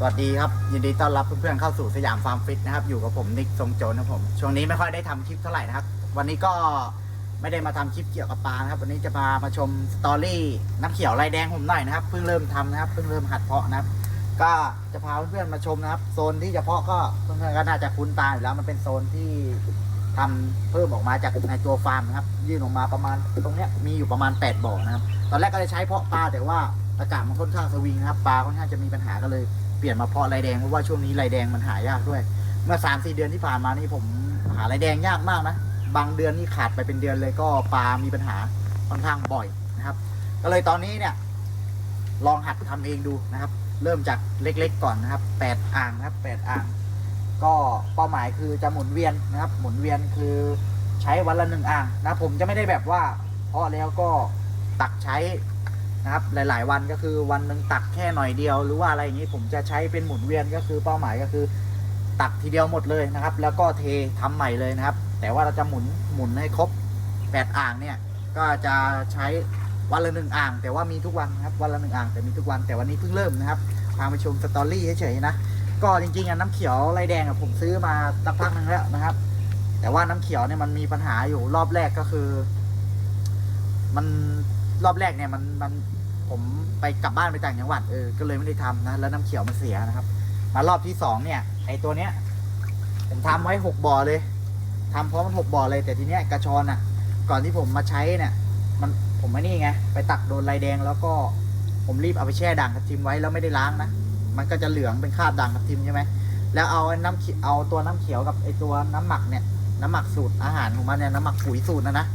สวัสดีครับ ยินดีต้อนรับเพื่อนๆเข้าสู่สยามฟาร์มฟิตนะครับ อยู่กับผมนิกทรงโจนนะครับผม ช่วงนี้ไม่ค่อยได้ทำคลิปเท่าไหร่นะครับ วันนี้ก็ไม่ได้มาทำคลิปเกี่ยวกับปลานะครับ วันนี้จะมามาชมสตอรี่น้ำเขียวลายแดงผมหน่อยนะครับ เพิ่งเริ่มทำนะครับ เพิ่งเริ่มหัดเพาะนะครับ ก็จะพาเพื่อนๆมาชมนะครับ โซนที่จะเพาะก็เพื่อนๆก็น่าจะคุ้นตาอยู่แล้ว มันเป็นโซนที่ทำเพิ่มออกมาจากในตัวฟาร์มนะครับ ยื่นออกมาประมาณตรงเนี้ยมีอยู่ประมาณ 8 บ่อนะครับ ตอนแรกก็เลยใช้เพาะปลาแต่ว่าอากาศมันค่อนข้างสวิงนะครับ ปลาค่อนข้างจะมีปัญหาก็เลย เปลี่ยนมาเพาะลายแดงเพราะว่าช่วงนี้ลายแดงมันหายากด้วย เมื่อสามสี่เดือนที่ผ่านมานี่ผมหาลายแดงยากมากนะ บางเดือนนี่ขาดไปเป็นเดือนเลยก็ปลามีปัญหาค่อนข้างบ่อยนะครับ ก็เลยตอนนี้เนี่ย ลองหัดทำเองดูนะครับ เริ่มจากเล็กๆก่อนนะครับแปดอ่างนะครับแปดอ่าง ก็เป้าหมายคือจะหมุนเวียนนะครับ หมุนเวียนคือใช้วันละหนึ่งอ่างนะผมจะไม่ได้แบบว่าเพาะแล้วก็ตักใช้ นะครับหลาย ๆ วันก็คือวันหนึ่งตักแค่หน่อยเดียว หรือว่าอะไรอย่างนี้ผมจะใช้เป็นหมุนเวียนก็คือเป้าหมายก็คือ ตักทีเดียวหมดเลยนะครับ แล้วก็เททำใหม่เลยนะครับ แต่ว่าเราจะหมุนหมุนให้ครบแปดอ่างเนี่ยก็จะใช้วันละหนึ่งอ่าง แต่ว่ามีทุกวันนะครับวันละหนึ่งอ่างแต่มีทุกวันแต่วันนี้เพิ่งเริ่มนะครับพาไปชมสตอรี่เฉยๆนะก็จริงๆอะน้ำเขียวลายแดงอะผมซื้อมาสักพักนึงแล้วนะครับ แต่ว่าน้ำเขียวเนี่ยมันมีปัญหาอยู่รอบแรกก็คือ มันรอบแรกเนี่ยมันมัน ผมไปกลับบ้านไปต่างจังหวัดเออก็เลยไม่ได้ทำนะแล้วน้ำเขียวมันเสียนะครับ มารอบที่สองเนี่ยไอตัวเนี้ยผมทำไว้หกบ่อเลยทำเพราะมันหกบ่อเลยแต่ทีเนี้ยกระชอนอะ ก่อนที่ผมมาใช้เนี่ย มันผมไม่นี่ไงไปตักโดนลายแดงแล้วก็ผมรีบเอาไปแช่ด่างทับทิมไว้แล้วไม่ได้ล้างนะมันก็จะเหลืองเป็นคราบด่างทับทิมใช่ไหมแล้วเอาไอ้น้ำเขียวเอาตัวน้ำเขียวกับไอตัวน้ำหมักเนี่ยน้ำหมักสูตรอาหารของมันเนี่ยน้ำหมักปุ๋ยสูตรนะนะ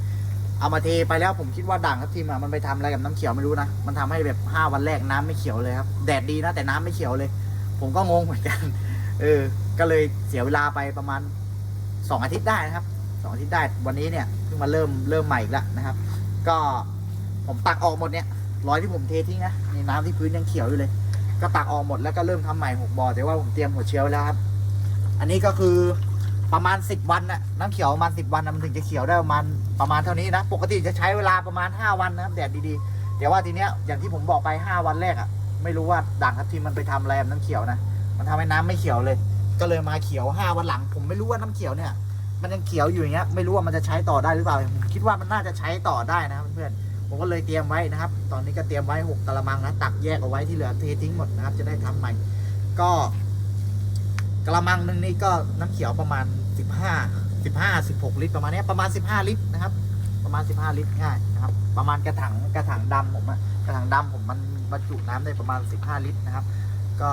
เอามาเทไปแล้วผมคิดว่าด่างทับทิมอะมันไปทำอะไรกับน้ำเขียวไม่รู้นะ มันทำให้แบบห้าวันแรกน้ำไม่เขียวเลยครับ แดดดีนะแต่น้ำไม่เขียวเลย ผมก็งงเหมือนกัน เออ ก็เลยเสียเวลาไปประมาณสองอาทิตย์ได้นะครับสองอาทิตย์ได้ วันนี้เนี่ยเพิ่งมาเริ่มเริ่มใหม่อีกแล้วนะครับ ก็ผมตักออกหมดเนี่ยรอยที่ผมเททิ้งนะนี่น้ำที่พื้นยังเขียวอยู่เลย ก็ตักออกหมดแล้วก็เริ่มทำใหม่หกบ่อแต่ว่าผมเตรียมหัวเชื้อไว้แล้วครับ อันนี้ก็คือ ประมาณสิบวันน่ะน้ำเขียวประมาณสิบวันนะมันถึงจะเขียวได้ประมาณประมาณเท่านี้นะ ปกติจะใช้เวลาประมาณห้าวันนะครับแดดดีๆแต่ว่าทีเนี้ยอย่างที่ผมบอกไปห้าวันแรกอะ ไม่รู้ว่าด่างทับทิมมันไปทำอะไรกับน้ำเขียวนะ มันทำให้น้ำไม่เขียวเลย ก็เลยมาเขียวห้าวันหลัง ผมไม่รู้ว่าน้ำเขียวเนี่ย มันยังเขียวอยู่อย่างเงี้ยไม่รู้ว่ามันจะใช้ต่อได้หรือเปล่าผมคิดว่ามันน่าจะใช้ต่อได้นะครับเพื่อนผมก็เลยเตรียมไว้นะครับ ตอนนี้ก็เตรียมไว้หกกะละมังนะตักแยกเอาไว้ที่เหลือเททิ้งหมดนะครับ จะได้ทำใหม่ ก็กะละมังหนึ่งนี่ก็น้ำเขียวประมาณ สิบห้าสิบห้าสิบหกลิตรประมาณนี้ประมาณสิบห้าลิตรนะครับ ประมาณสิบห้าลิตรง่ายนะครับ ประมาณกระถังกระถังดำผมอะกระถังดำผมมันบรรจุน้ำได้ประมาณสิบห้าลิตรนะครับ ก็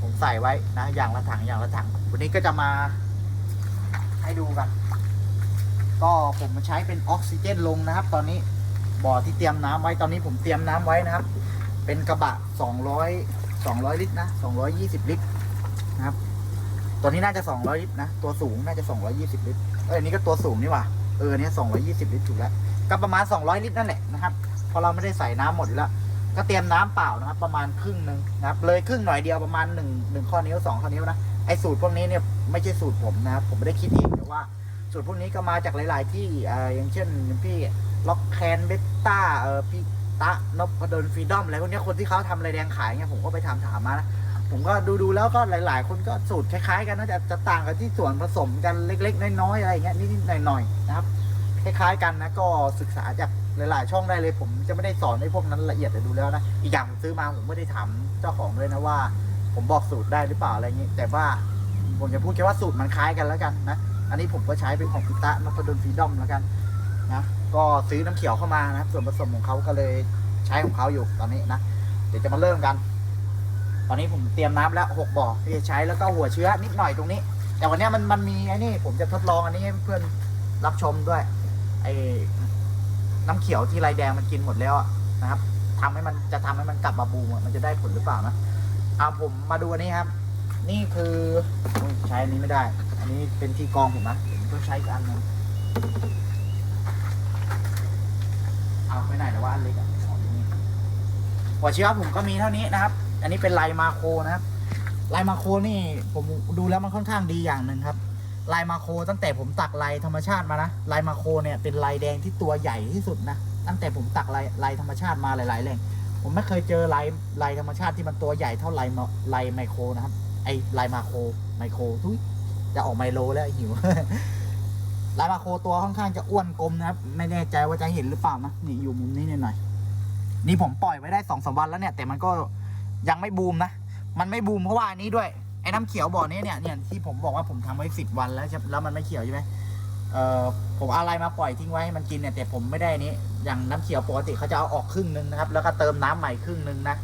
ผมใส่ไว้นะอย่างละถังอย่างละถัง วันนี้ก็จะมาให้ดูกัน ก็ผมใช้เป็นออกซิเจนลงนะครับ ตอนนี้บ่อที่เตรียมน้ำไว้ตอนนี้ผมเตรียมน้ำไว้นะครับ เป็นกระบะ 200 200 ลิตรนะ 220 ลิตรนะครับ ตัวนี้น่าจะ200ลิตรนะ ตัวสูงน่าจะ220ลิตร เอออันนี้ก็ตัวสูงนี่ว่าเอออนนี้220ลิตรถูกแล้ว ก็ประมาณ200ลิตรนั่นแหละนะครับพราะเราไม่ได้ใส่น้ำหมดอยู่แล้ว ก็เตรียมน้ำเปล่านะครับ ประมาณครึ่งหนึ่งนะครับ เลยครึ่งหน่อยเดียวประมาณหนึ่งหนึ่งข้อนิ้วสองข้อนิ้วนะ ไอ้สูตรพวกนี้เนี่ยไม่ใช่สูตรผมนะครับ ผมไม่ได้คิดเองแต่ว่าสูตรพวกนี้ก็มาจากหลาย ๆ ที่อ่าอย่างเช่นพี่ล็อกแคนเบต้าเออพี่ตะนพดลฟรีดอมอะไรพวกนี้คนที่เขาทำอะไรแดงขายเนี่ยผมก็ไปถามถามมานะ ผมก็ดูดูแล้วก็หลาย ๆ คนก็สูตรคล้าย ๆ กันนะแต่จะต่างกันที่ส่วนผสมกันเล็ก ๆ น้อย ๆ อะไรเงี้ยนิดๆหน่อย ๆ นะครับ คล้าย ๆ กันนะก็ศึกษาจากหลาย ๆ ช่องได้เลย ผมจะไม่ได้สอนในพวกนั้นละเอียดแต่ดูแล้วนะอีกอย่างซื้อมาผมไม่ได้ถามเจ้าของด้วยนะว่า ผมบอกสูตรได้หรือเปล่าอะไรอย่างงี้แต่ว่าผมจะพูดแค่ว่าสูตรมันคล้ายกันแล้วกันนะ อันนี้ผมก็ใช้เป็นของพิตะนพดลฟรีดอมแล้วกันนะก็ซื้อน้ำเขียวเข้ามานะส่วนผสมของเขาก็เลยใช้ของเขาอยู่ตอนนี้นะ เดี๋ยวจะมาเริ่มกัน ตอนนี้ผมเตรียมน้ำแล้วหกบ่อที่จะใช้แล้วก็หัวเชื้อนิดหน่อยตรงนี้ แต่วันนี้มันมันมีไอ้นี่ผมจะทดลองอันนี้ให้เพื่อนรับชมด้วยไอ้น้ำเขียวที่ลายแดงมันกินหมดแล้วนะครับทำให้มันจะทำให้มันกลับมาบูมมันจะได้ผลหรือเปล่านะเอาผมมาดูอันนี้ครับ นี่คืออใช้อันนี้ไม่ได้ อันนี้เป็นที่กองผมนะผมต้องใช้อีกอันนึงเอาไปไหนแต่ว่าอันเล็กอะเอาอยู่นี่หัวเชื้อผมก็มีเท่านี้นะครับ อันนี้เป็นลายมาโครนะครับลายมาโครนี่ผมดูแล้วมันค่อนข้างดีอย่างหนึ่งครับลายมาโครตั้งแต่ผมตักลายธรรมชาติมานะลายมาโครเนี่ยเป็นลายแดงที่ตัวใหญ่ที่สุดนะตั้งแต่ผมตักลายลายธรรมชาติมาหลายๆแหล่งผมไม่เคยเจอลายลายธรรมชาติที่มันตัวใหญ่เท่าลายลายไมโครนะครับ ไอลายมาโครไมโครทุยจะออกไมโลแล้วหิวลายมาโครตัวค่อนข้างจะอ้วนกลมนะครับ ไม่แน่ใจว่าจะเห็นหรือเปล่านะนี่อยู่มุมนี้หน่อยนี่ผมปล่อยไว้ได้สองสามวันแล้วเนี่ย แต่มันก็ ยังไม่บูมนะ มันไม่บูมเพราะว่าอันนี้ด้วย ไอ้น้ำเขียวบ่อนี้เนี่ยเนี่ยที่ผมบอกว่าผมทำไว้สิบวันแล้วแล้วมันไม่เขียวใช่ไหมเอ่อผมเอาอะไรมาปล่อยทิ้งไว้ให้มันกินเนี่ยแต่ผมไม่ได้นี้อย่างน้ำเขียวปกติเขาจะเอาออกครึ่งนึงนะครับแล้วก็เติมน้ำใหม่ครึ่งนึงนะ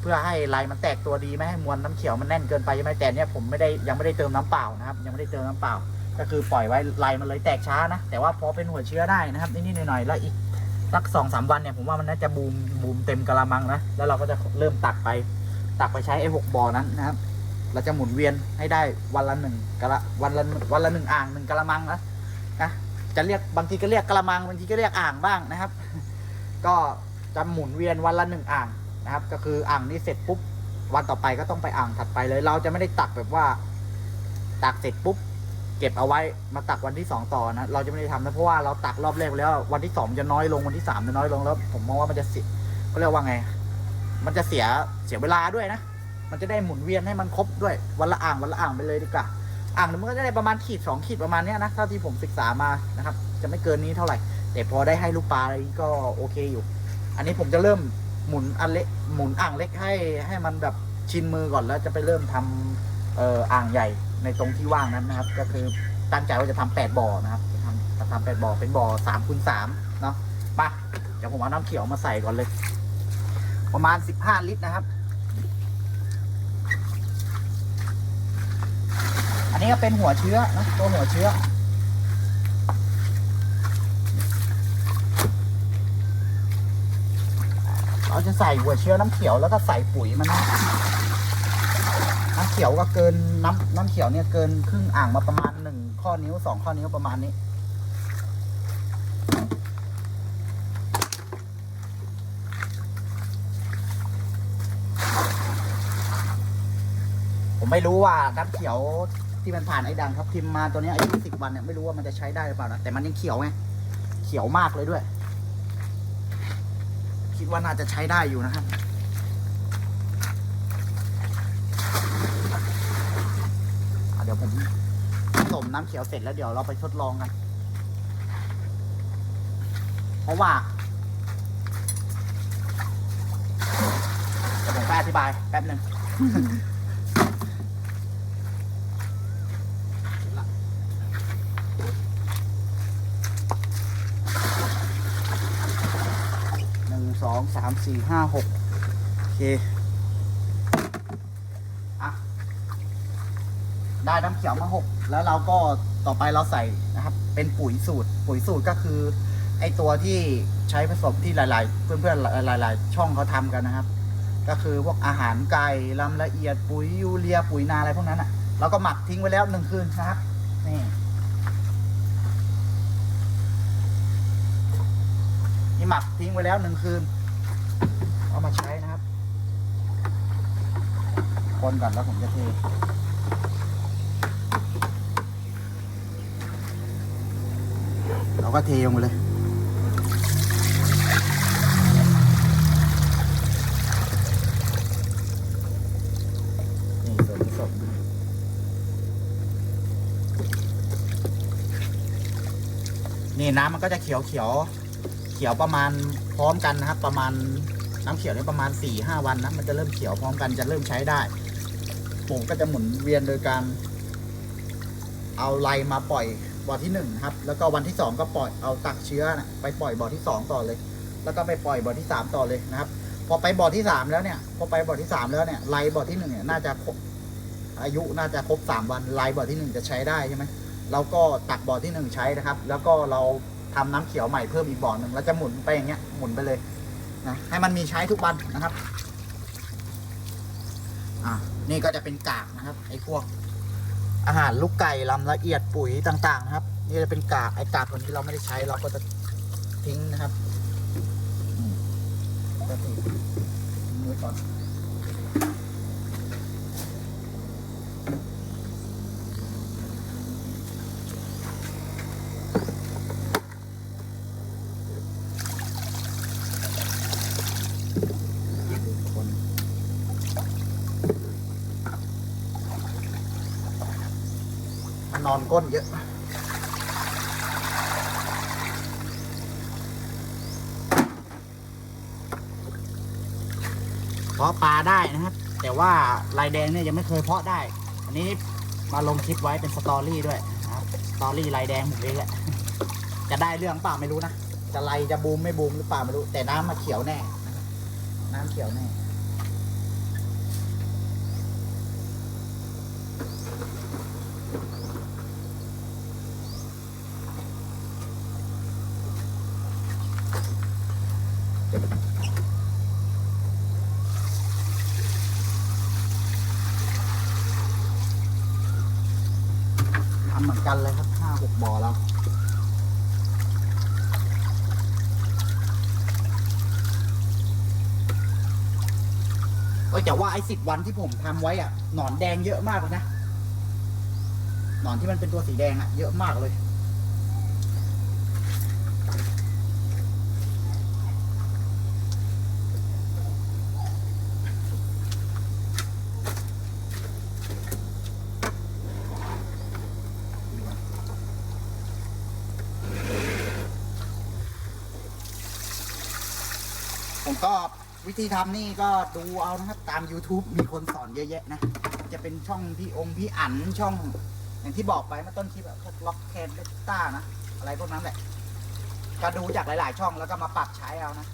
เพื่อให้ลายมันแตกตัวดีไม่ให้มวลน้ำเขียวมันแน่นเกินไปใช่ไหมแต่เนี่ยผมไม่ได้ยังไม่ได้เติมน้ำเปล่านะครับ ยังไม่ได้เติมน้ำเปล่า ก็คือปล่อยไว้ลายมันเลยแตกช้านะแต่ว่าพอเป็นหัวเชื้อได้นะครับนิดๆหน่อยๆแล้วอีก สักสองสามวันเนี่ยผมว่ามันน่าจะบูมบูมเต็มกระมังนะแล้วเราก็จะเริ่มตักไป ตักไปใช้ไอ้หกบ่อนั้นนะครับ เราจะหมุนเวียนให้ได้วันละหนึ่งกะละวันละวันละหนึ่งอ่างหนึ่งกะละมังนะนะจะเรียกบางทีก็เรียกกะละมังบางทีก็เรียกอ่างบ้างนะครับ ก็จะหมุนเวียนวันละหนึ่งอ่างนะครับ ก็คืออ่างนี้เสร็จปุ๊บวันต่อไปก็ต้องไปอ่างถัดไปเลย เราจะไม่ได้ตักแบบว่าตักเสร็จปุ๊บ เก็บเอาไว้มาตักวันที่สองต่อนะ เราจะไม่ได้ทำนะเพราะว่าเราตักรอบแรกไปแล้ว วันที่สองมันจะน้อยลงวันที่สามจะน้อยลงแล้ว ผมมองว่ามันจะเสียเขาเรียกว่าไง มันจะเสียเสียเวลาด้วยนะ มันจะได้หมุนเวียนให้มันครบด้วยวันละอ่างวันละอ่างไปเลยดีกว่าอ่างหนึงมันก็จะได้ประมาณขีดสองขีดประมาณเนี้ยนะเท่าที่ผมศึกษามานะครับ จะไม่เกินนี้เท่าไหร่ แต่พอได้ให้ลูกปลาอะไรก็โอเคอยู่ อันนี้ผมจะเริ่มหมุนอันเล็กหมุนอ่างเล็กให้ให้มันแบบชินมือก่อนแล้วจะไปเริ่มทำเอ่ออ่างใหญ่ ในตรงที่ว่างนั้นนะครับ ก็คือตั้งใจว่าจะทำแปดบ่อนะครับจะทำจะทำแปดบ่อเป็นบ่อสามคูณสามเนาะมาเดี๋ยวผมเอาน้ำเขียวมาใส่ก่อนเลย ประมาณสิบห้าลิตรนะครับ อันนี้ก็เป็นหัวเชื้อนะตัวหัวเชื้อเราจะใส่หัวเชื้อน้ำเขียวแล้วก็ใส่ปุ๋ยมันนะ น้ำเขียวก็เกินน้ำน้ำเขียวเนี่ยเกินครึ่งอ่างมาประมาณหนึ่งข้อนิ้วสองข้อนิ้วประมาณนี้ ผมไม่รู้ว่าน้ำเขียวที่มันผ่านไอ้ดังครับพิมพ์มาตัวนี้อายุสิบวันเนี่ยไม่รู้ว่ามันจะใช้ได้หรือเปล่านะแต่มันยังเขียวไงเขียวมากเลยด้วย คิดว่าน่าจะใช้ได้อยู่นะครับ อะเดี๋ยวผมผสมน้ำเขียวเสร็จแล้วเดี๋ยวเราไปทดลองกัน เพราะว่าเดี๋ยวผมไปอธิบายแป๊บหนึ่งหนึ่งสองสามสี่ห้าหกโอเค อะ ได้น้ำเขียวมาหกแล้วเราก็ต่อไปเราใส่นะครับ เป็นปุ๋ยสูตร ปุ๋ยสูตรก็คือไอตัวที่ใช้ผสมที่หลาย ๆ เพื่อนๆหลาย ๆ ช่องเขาทำกันนะครับ ก็คือพวกอาหารไก่ลำละเอียดปุ๋ยยูเรียปุ๋ยนาอะไรพวกนั้นอะเราก็หมักทิ้งไว้แล้วหนึ่งคืนนะครับนี่นี่หมักทิ้งไว้แล้วหนึ่งคืนเอามาใช้นะครับคนก่อนแล้วผมจะเท เราก็เทลงไปเลย นี่ส่วนผสมนี่น้ำมันก็จะเขียวเขียวเขียวประมาณพร้อมกันนะครับ ประมาณน้ำเขียวเนี่ยประมาณสี่ห้าวันนะมันจะเริ่มเขียวพร้อมกันจะเริ่มใช้ได้ผมก็จะหมุนเวียนโดยการ เอาไลมาปล่อย บ่อที่หนึ่งนะครับ แล้วก็วันที่สองก็ปล่อยเอาตักเชื้อนะไปปล่อยบ่อที่สองต่อเลย แล้วก็ไปปล่อยบ่อที่สามต่อเลยนะครับ พอไปบ่อที่สามแล้วเนี่ยพอไปบ่อที่สามแล้วเนี่ยไลบ่อที่หนึ่งเนี่ยน่าจะครบอายุน่าจะครบสามวันไลบ่อที่หนึ่งจะใช้ได้ใช่ไหมเราก็ตักบ่อที่หนึ่งใช้นะครับ แล้วก็เราทำน้ำเขียวใหม่เพิ่มอีกบ่อหนึ่งแล้วจะหมุนไปอย่างเงี้ยหมุนไปเลยนะให้มันมีใช้ทุกวันนะครับอะนี่ก็จะเป็นกากนะครับไอ้พวก อาหารลูกไก่ลำละเอียดปุ๋ยต่างๆนะครับ นี่จะเป็นกากไอ้กากคนที่เราไม่ได้ใช้เราก็จะทิ้งนะครับอืมก็ทิ้งทิ้งไว้ก่อน มั นอนก้นเยอะ เพาะปลาได้นะครับ แต่ว่าลายแดงเนี่ยยังไม่เคยเพาะได้ อันนี้มาลงคลิปไว้เป็นสตอรี่ด้วยนะครับสตอรี่ลายแดงผมเองแหละ จะได้เรื่องเปล่าไม่รู้นะ จะไลจะบูมไม่บูมหรือเปล่าไม่รู้ แต่น้ำมาเขียวแน่นะครับน้ำเขียวแน่ ทำเหมือนกันเลยครับห้าหกบ่อแล้ว ก็จะว่าไอ้สิบวันที่ผมทำไว้อะหนอนแดงเยอะมากเลยนะหนอนที่มันเป็นตัวสีแดงอะ เยอะมากเลย ผมก็วิ ธีทำนี่ก็ดูเอานะครับตาม YouTube มีคนสอนเยอะแยะนะ จะเป็นช่องพี่องค์พี่อั๋นช่อง อย่างที่บอกไปเมื่อต้นคลิปอะพวกล็อกแคนเบต้านะ อะไรพวกนั้นแหละก็ดูจากหลาย ๆ ช่องแล้วก็มาปรับใช้เอานะ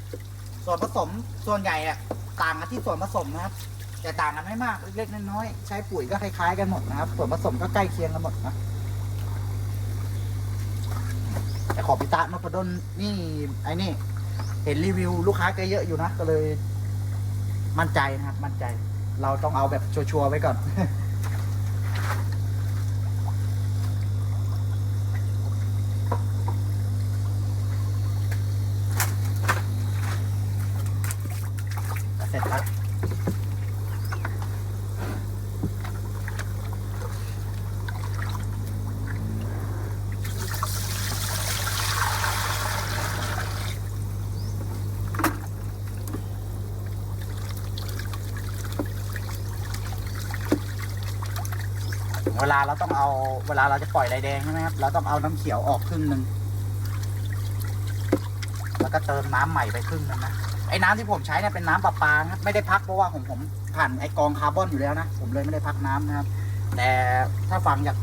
ส่วนผสมส่วนใหญ่อะต่างกันที่ส่วนผสมนะครับแต่ต่างกันไม่มากเล็กๆน้อยๆใช้ปุ๋ยก็คล้ายๆกันหมดนะครับ ส่วนผสมก็ใกล้เคียงกันหมดนะแต่ขอพิตะนพดลนี่ไอ้นี่ เห็นรีวิวลูกค้าแกเยอะอยู่นะก็เลย มั่นใจนะครับ มั่นใจ เราต้องเอาแบบชัวร์ๆไว้ก่อน เวลาเราต้องเอาเวลาเราจะปล่อยลายแดงใช่ไหมครับเราต้องเอาน้ำเขียวออกครึ่งหนึ่งแล้วก็เติมน้ำใหม่ไปครึ่งนึงนะไอ้น้ำที่ผมใช้เนี่ยเป็นน้ำประปาครับไม่ได้พักเพราะว่าของผมผ่านไอ้กองคาร์บอนอยู่แล้วนะผมเลยไม่ได้พักน้ำนะครับ แต่ถ้าฟังจาก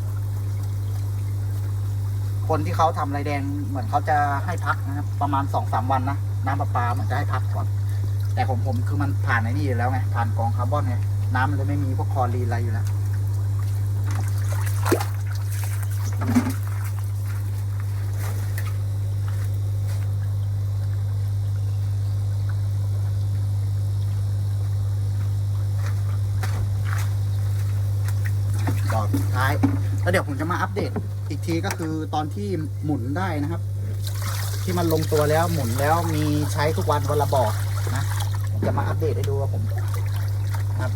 คนที่เขาทำลายแดงเหมือนเขาจะให้พักนะครับ ประมาณสองสามวันนะน้ำประปาเหมือนจะให้พักก่อน แต่ผมผมคือมันผ่านไอ้นี่อยู่แล้วไงผ่านกองคาร์บอนไงน้ำมันเลยไม่มีพวกคลอรีนอะไรอยู่แล้ว ดอกสุดท้าย แล้วเดี๋ยวผมจะมาอัปเดต อีกทีก็คือตอนที่หมุนได้นะครับ ที่มันลงตัวแล้วหมุนแล้วมีใช้ทุกวันวันละบอกนะ ผมจะมาอัปเดตให้ดูว่าผม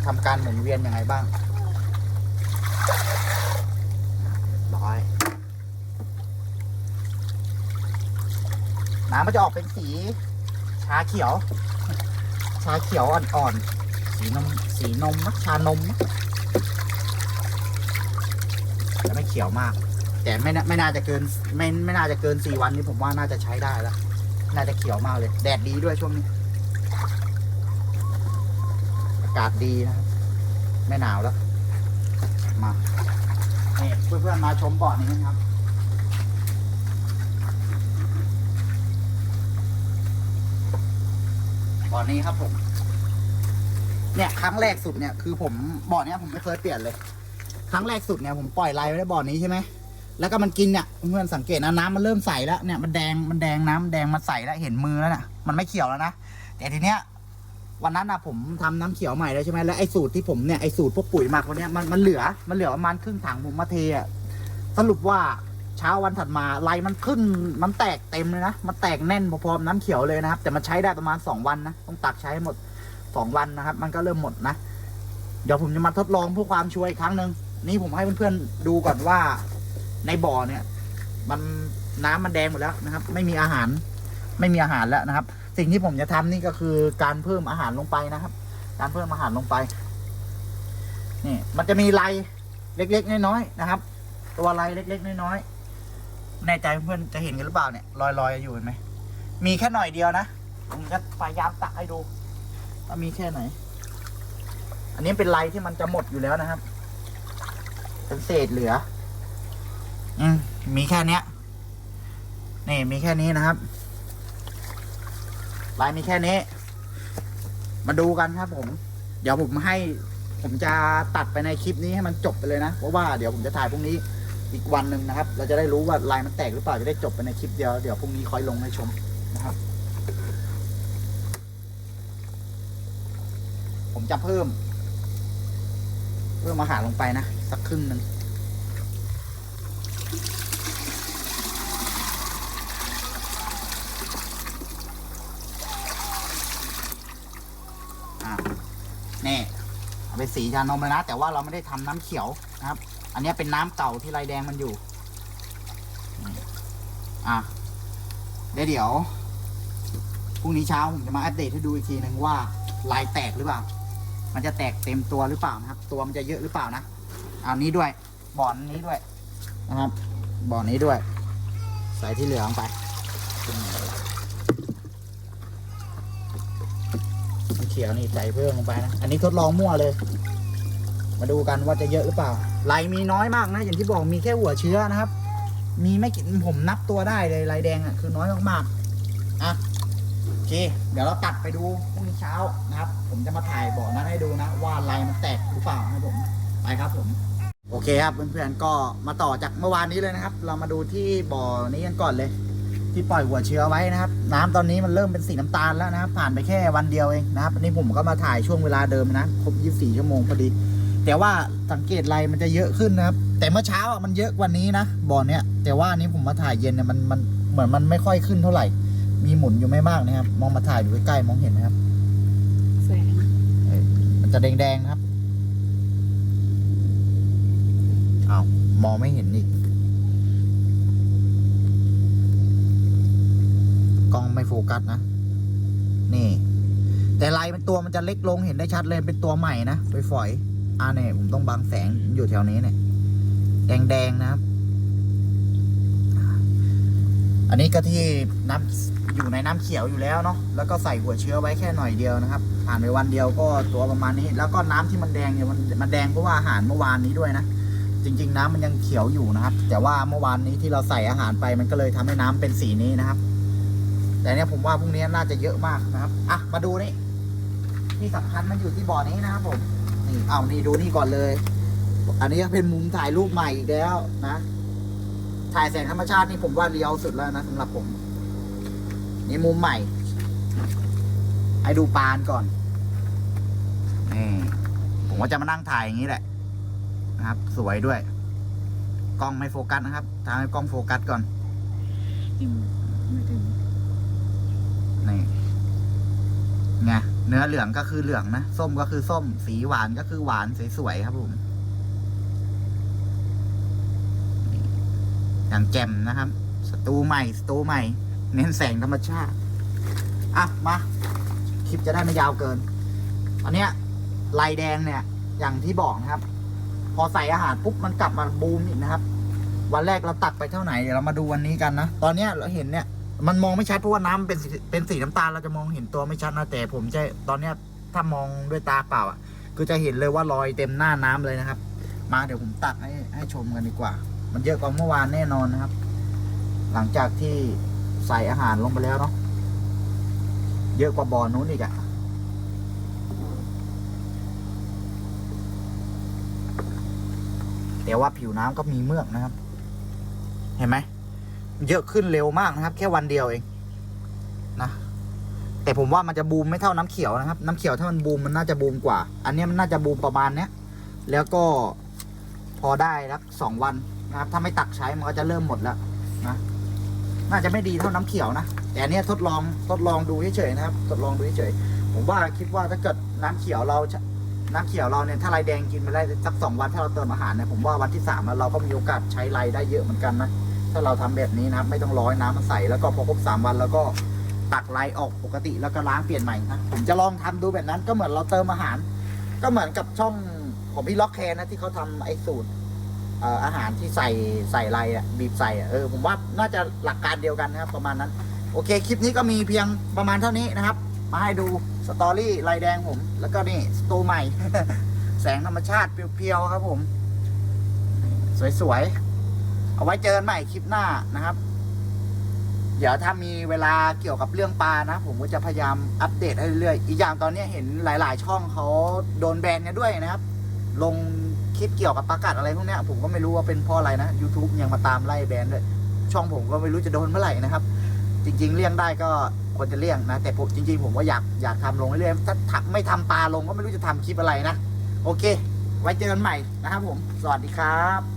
ทำการหมุนเวียนยังไงบ้าง ร้น้ำมันจะออกเป็นสี ชาเขียว ชาเขียวอ่อนๆ สีนม สีนมมะชานมมะจะไม่เขียวมาก แต่ไม่ไม่น่าจะเกิน ไม่ไม่น่าจะเกินสี่วันนี้ผมว่าน่าจะใช้ได้แล้ว น่าจะเขียวมากเลย แดดดีด้วยช่วงนี้ อากาศดีนะครับ ไม่หนาวแล้ว มา นี่เพื่อนๆมาชมบ่อนี้นะครับ บ่อนี้ครับผม เนี่ยครั้งแรกสุดเนี่ยคือผมบ่อเนี้ยผมไม่เคยเปลี่ยนเลย ครั้งแรกสุดเนี่ยผมปล่อยไลน์ไว้ในบ่อนี้ใช่ไหมแล้วก็มันกินเนี่ยเพื่อนสังเกตนะน้ำมันเริ่มใสแล้วเนี่ยมันแดงมันแดงน้ำแดงมันใสแล้วเห็นมือแล้วน่ะมันไม่เขียวแล้วนะแต่ทีเนี้ย วันนั้นนะผมทำน้ำเขียวใหม่แล้วใช่ไหมแล้วไอ้สูตรที่ผมเนี่ยไอ้สูตรพวกปุ๋ยหมักวันเนี้ยมันมันเหลือมันเหลือประมาณครึ่งถังผมมาเทอะสรุปว่าเช้าวันถัดมาไลน์มันขึ้นมันแตกเต็มเลยนะมันแตกแน่นพอๆน้ำเขียวเลยนะครับ แต่มันใช้ได้ประมาณสองวันนะต้องตักใช้ให้หมดสองวันนะครับ มันก็เริ่มหมดนะ เดี๋ยวผมจะมาทดลองเพื่อความชัวร์อีกครั้งหนึ่งนี่ผมให้เพื่อนๆดูก่อนว่าในบ่อเนี่ย มันน้ำมันแดงหมดแล้วนะครับ ไม่มีอาหาร ไม่มีอาหารแล้วนะครับ สิ่งที่ผมจะทำนี่ก็คือการเพิ่มอาหารลงไปนะครับ การเพิ่มอาหารลงไป นี่ มันจะมีไรเล็กๆน้อยๆนะครับ ตัวลายเล็กๆน้อยๆแน่ใจเพื่อนจะเห็นกันหรือเปล่าเนี่ยลอยๆอยู่เห็นไหมมีแค่หน่อยเดียวนะผมจะพยายามตักให้ดูว่ามีแค่ไหน อันนี้เป็นลายที่มันจะหมดอยู่แล้วนะครับ เป็นเศษเหลือ อืมมีแค่เนี้ยนี่มีแค่นี้นะครับ ลายมีแค่นี้ มาดูกันครับผม เดี๋ยวผมให้ ผมจะตัดไปในคลิปนี้ให้มันจบไปเลยนะ เพราะว่าเดี๋ยวผมจะถ่ายพรุ่งนี้อีกวันหนึ่งนะครับ เราจะได้รู้ว่าลายมันแตกหรือเปล่า จะได้จบไปในคลิปเดียว เดี๋ยวพรุ่งนี้ค่อยลงให้ชมนะครับ ผมจะเพิ่ม เพิ่มอาหารลงไปนะ สักครึ่งหนึ่ง นี่เอาไปสีชานมเลยนะ แต่ว่าเราไม่ได้ทำน้ำเขียวนะครับ อันนี้เป็นน้ำเก่าที่ลายแดงมันอยู่อะเดี๋ยวเดี๋ยวพรุ่งนี้เช้าผมจะมาอัปเดตให้ดูอีกทีหนึ่งว่าลายแตกหรือเปล่า มันจะแตกเต็มตัวหรือเปล่านะครับ ตัวมันจะเยอะหรือเปล่านะเอานี้ด้วยบ่อนนี้ด้วยนะครับบ่อนนี้ด้วย ใส่ที่เหลือลงไป ขียวนี่ใส่เพิ่มลงไปนะ อันนี้ทดลองมั่วเลย มาดูกันว่าจะเยอะหรือเปล่าลายมีน้อยมากนะ อย่างที่บอกมีแค่หัวเชื้อนะครับ มีไม่กี่ผมนับตัวได้เลยลายแดงอะคือน้อยมากๆอะโอเค เดี๋ยวเราตัดไปดูพรุ่งนี้เช้านะครับ ผมจะมาถ่ายบ่อนั้นให้ดูนะ ว่าลายมันแตกหรือเปล่านะผมไปครับผมโอเคครับเพื่อนๆก็มาต่อจากเมื่อวานนี้เลยนะครับ เรามาดูที่บ่อนี้กันก่อนเลย ที่ปล่อยหัวเชื้อไว้นะครับ น้ำตอนนี้มันเริ่มเป็นสีน้ำตาลแล้วนะครับ ผ่านไปแค่วันเดียวเองนะครับอันนี้ผมก็มาถ่ายช่วงเวลาเดิมนะครบ 24 ชั่วโมงพอดี แต่ว่าสังเกตอะไรมันจะเยอะขึ้นนะครับ แต่เมื่อเช้าอะมันเยอะกว่านี้นะบ่อเนี้ยแต่ว่าอันนี้ผมมาถ่ายเย็นเนี่ยมันมันเหมือนมันไม่ค่อยขึ้นเท่าไหร่ มีหมุนอยู่ไม่มากนะครับ มองมาถ่ายดูใกล้ๆมองเห็นไหมครับแสงเออมันจะแดงๆนะครับอ้าวมองไม่เห็นอีก กล้องไม่โฟกัสนะ นี่ แต่ลายเป็นตัวมันจะเล็กลงเห็นได้ชัดเลยเป็นตัวใหม่นะฝอยอ่าเนี่ยผมต้องบังแสงอยู่แถวนี้เนี่ยแดงๆนะครับ อันนี้ก็ที่น้ำอยู่ในน้ำเขียวอยู่แล้วเนาะแล้วก็ใส่หัวเชื้อไว้แค่หน่อยเดียวนะครับ ผ่านไปวันเดียวก็ตัวประมาณนี้ แล้วก็น้ำที่มันแดงเนี่ยมันมันแดงเพราะว่าอาหารเมื่อวานนี้ด้วยนะจริง ๆ น้ำมันยังเขียวอยู่นะครับ แต่ว่าเมื่อวานนี้ที่เราใส่อาหารไปมันก็เลยทำให้น้ำเป็นสีนี้นะครับ แต่เนี่ยผมว่าพรุ่งนี้น่าจะเยอะมากนะครับ อะ มาดูนี่ ที่สำคัญมันอยู่ที่บ่อนี้นะครับผม นี่เอานี่ดูนี่ก่อนเลย อันนี้เป็นมุมถ่ายรูปใหม่อีกแล้วนะ ถ่ายแสงธรรมชาตินี่ผมว่าเรียวสุดแล้วนะสำหรับผม นี่มุมใหม่ ให้ดูปานก่อน นี่ผมก็จะมานั่งถ่ายอย่างนี้แหละ นะครับ สวยด้วย กล้องไม่โฟกัสนะครับทำให้กล้องโฟกัสก่อนอิ่มไม่ถึง นี่ไงเนื้อเหลืองก็คือเหลืองนะ ส้มก็คือส้ม สีหวานก็คือหวานสวยๆครับผมอย่างแจ่มนะครับ สตูใหม่สตูใหม่ เน้นแสงธรรมชาติ อะ มา คลิปจะได้ไม่ยาวเกิน อันเนี้ยลายแดงเนี่ย อย่างที่บอกนะครับ พอใส่อาหารปุ๊บมันกลับมาบูมอีกนะครับ วันแรกเราตักไปเท่าไหร่เดี๋ยวเรามาดูวันนี้กันนะ ตอนเนี้ยเราเห็นเนี่ย มันมองไม่ชัดเพราะว่าน้ำเป็นเป็นสีน้ำตาลเราจะมองเห็นตัวไม่ชัดนะแต่ผมจะตอนเนี้ยถ้ามองด้วยตาเปล่าอะคือจะเห็นเลยว่ารอยเต็มหน้าน้ำเลยนะครับ มาเดี๋ยวผมตักให้ให้ชมกันดีกว่า มันเยอะกว่าเมื่อวานแน่นอนนะครับ หลังจากที่ใส่อาหารลงไปแล้วเนาะเยอะกว่าบอนู้นอีกอะแต่ว่าผิวน้ำก็มีเมือกนะครับ เห็นไหม เยอะขึ้นเร็วมากนะครับ แค่วันเดียวเองนะแต่ผมว่ามันจะบูมไม่เท่าน้ำเขียวนะครับ น้ำเขียวถ้ามันบูมมันน่าจะบูมกว่า อันนี้มันน่าจะบูมประมาณเนี้ยแล้วก็พอได้สักสองวันนะครับ ถ้าไม่ตักใช้มันก็จะเริ่มหมดแล้วนะน่าจะไม่ดีเท่าน้ำเขียวนะแต่อันนี้ทดลองทดลองดูเฉยๆนะครับ ทดลองดูเฉยๆผมว่าคิดว่าถ้าเกิดน้ำเขียวเราน้ำเขียวเราเนี่ยถ้าลายแดงกินไปได้สักสองวันถ้าเราเติมอาหารเนี่ยผมว่าวันที่สามอะเราก็มีโอกาสใช้ลายได้เยอะเหมือนกันนะ ถ้าเราทำแบบนี้นะครับไม่ต้องร้อยน้ำมันใสแล้วก็พอครบสามวันแล้วก็ตักไลออกปกติแล้วก็ล้างเปลี่ยนใหม่นะผมจะลองทำดูแบบนั้นก็เหมือนเราเติมอาหาร ก็เหมือนกับช่องของพี่ล็อกแคนนะที่เขาทำไอ้สูตรอาหารที่ใส่ใส่ไรอะบีบใส่อะเออผมว่าน่าจะหลักการเดียวกันนะครับ ประมาณนั้น โอเคคลิปนี้ก็มีเพียงประมาณเท่านี้นะครับ มาให้ดูสตอรี่ลายแดงผม แล้วก็นี่สตูใหม่ แสงธรรมชาติเพียวๆครับผม สวยๆ เอาไว้เจอกันใหม่คลิปหน้านะครับ เดี๋ยวถ้ามีเวลาเกี่ยวกับเรื่องปลานะ ผมก็จะพยายามอัปเดตให้เรื่อยๆอีกอย่างตอนนี้เห็นหลาย ๆ ช่องเขาโดนแบนกันด้วยนะครับ ลงคลิปเกี่ยวกับประกาศอะไรพวกนี้ผมก็ไม่รู้ว่าเป็นเพราะอะไรนะ YouTube ยังมาตามไล่แบนด้วยช่องผมก็ไม่รู้จะโดนเมื่อไหร่นะครับ จริง ๆ เลี่ยงได้ก็ควรจะเลี่ยงนะ แต่ผมจริง ๆ ผมก็อยากอยากทำลงเรื่อยๆถ้าไม่ทำปลาลงก็ไม่รู้จะทำคลิปอะไรนะ โอเค ไว้เจอกันใหม่นะครับผม สวัสดีครับ